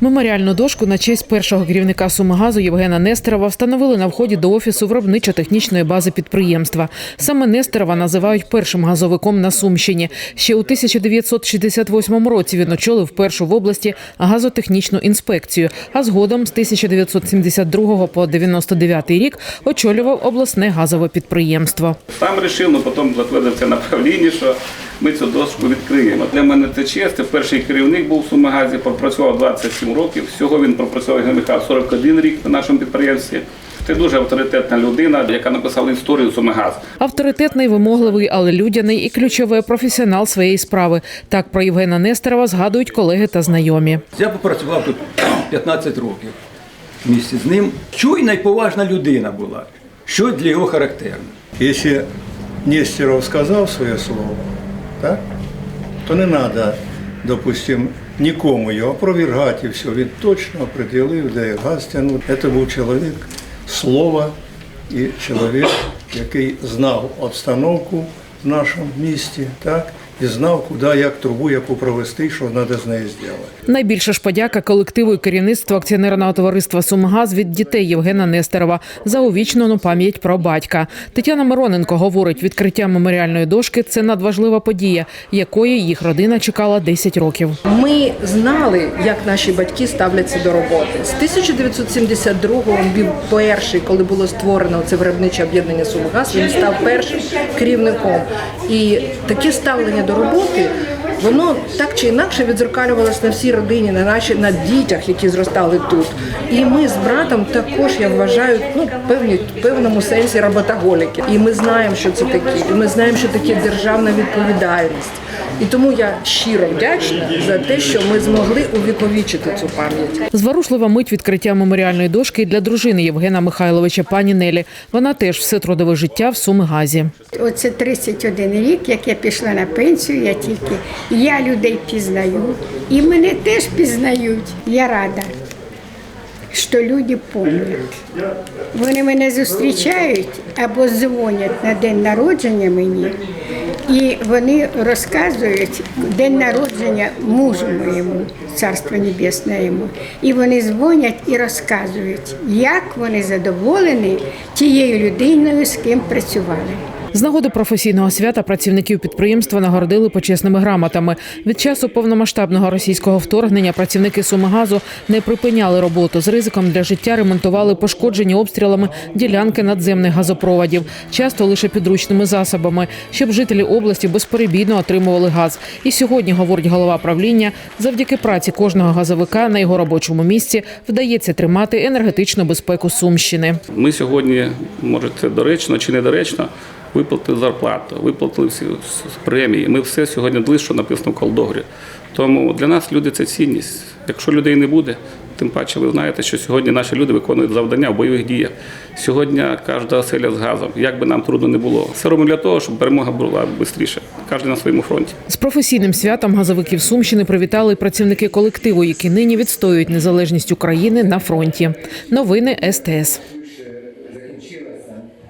Меморіальну дошку на честь першого керівника Сумигазу Євгена Нестерова встановили на вході до офісу виробничо-технічної бази підприємства. Саме Нестерова називають першим газовиком на Сумщині. Ще у 1968 році він очолив першу в області газотехнічну інспекцію, а згодом з 1972 по 99 рік очолював обласне газове підприємство. Сам вирішив, ну потім затвердив це направління, що ми цю дошку відкриємо. Для мене це честь. Перший керівник був в Сумигазі, пропрацював 27 років. Всього він пропрацював Євген 41 рік на нашому підприємстві. Це дуже авторитетна людина, яка написала історію Сумигаз. Авторитетний, вимогливий, але людяний і ключовий професіонал своєї справи. Так про Євгена Нестерова згадують колеги та знайомі. Я попрацював тут 15 років в місті з ним. Чуйна й поважна людина була, що для його характерно. Если Нестеров сказал свое слово, так, то не надо, допустим, нікому його опровергати і все. Він точно определив, де газ. Це був чоловік слова і чоловік, який знав обстановку в нашому місті, так, і знав, куди, як трубу, яку провести, що треба з нею зробити. Найбільша ж подяка колективу і керівництву акціонерного товариства «Сумгаз» від дітей Євгена Нестерова за увічнену пам'ять про батька. Тетяна Мироненко говорить, відкриття меморіальної дошки це надважлива подія, якої їх родина чекала 10 років. Ми знали, як наші батьки ставляться до роботи. З 1972-го він був перший, коли було створено це виробниче об'єднання «Сумгаз», він став першим керівником. І таке ставлення до роботи, воно так чи інакше відзеркалювалося на всій родині, на наші на дітях, які зростали тут. І ми з братом також, я вважаю, ну певні в певному сенсі роботоголіки. І ми знаємо, що це таке. І ми знаємо, що таке державна відповідальність. І тому я щиро вдячна за те, що ми змогли увіковічити цю пам'ять. Зворушлива мить відкриття меморіальної дошки для дружини Євгена Михайловича пані Нелі. Вона теж все трудове життя в Сумигазі. Оце 31 рік, як я пішла на пенсію, я тільки я людей пізнаю, і мене теж пізнають. Я рада, що люди пам'ятають. Вони мене зустрічають або дзвонять на день народження мені, і вони розказують день народження мужу моєму, царство небесне йому. І вони дзвонять і розказують, як вони задоволені тією людиною, з ким працювали. З нагоди професійного свята працівників підприємства нагородили почесними грамотами. Від часу повномасштабного російського вторгнення працівники Сумигазу не припиняли роботу з ризиком для життя, ремонтували пошкоджені обстрілами ділянки надземних газопроводів, часто лише підручними засобами, щоб жителі області безперебійно отримували газ. І сьогодні, говорить голова правління, завдяки праці кожного газовика на його робочому місці вдається тримати енергетичну безпеку Сумщини. Ми сьогодні, може, це доречно чи недоречно, виплатили зарплату, виплатили всі премії. Ми все сьогодні дали, що написано в колдогрі. Тому для нас люди це цінність. Якщо людей не буде, тим паче ви знаєте, що сьогодні наші люди виконують завдання в бойових діях. Сьогодні кожна оселя з газом, як би нам трудно не було. Все робимо для того, щоб перемога була швидше. Кожен на своєму фронті. З професійним святом газовиків Сумщини привітали працівники колективу, які нині відстоюють незалежність України на фронті. Новини СТС.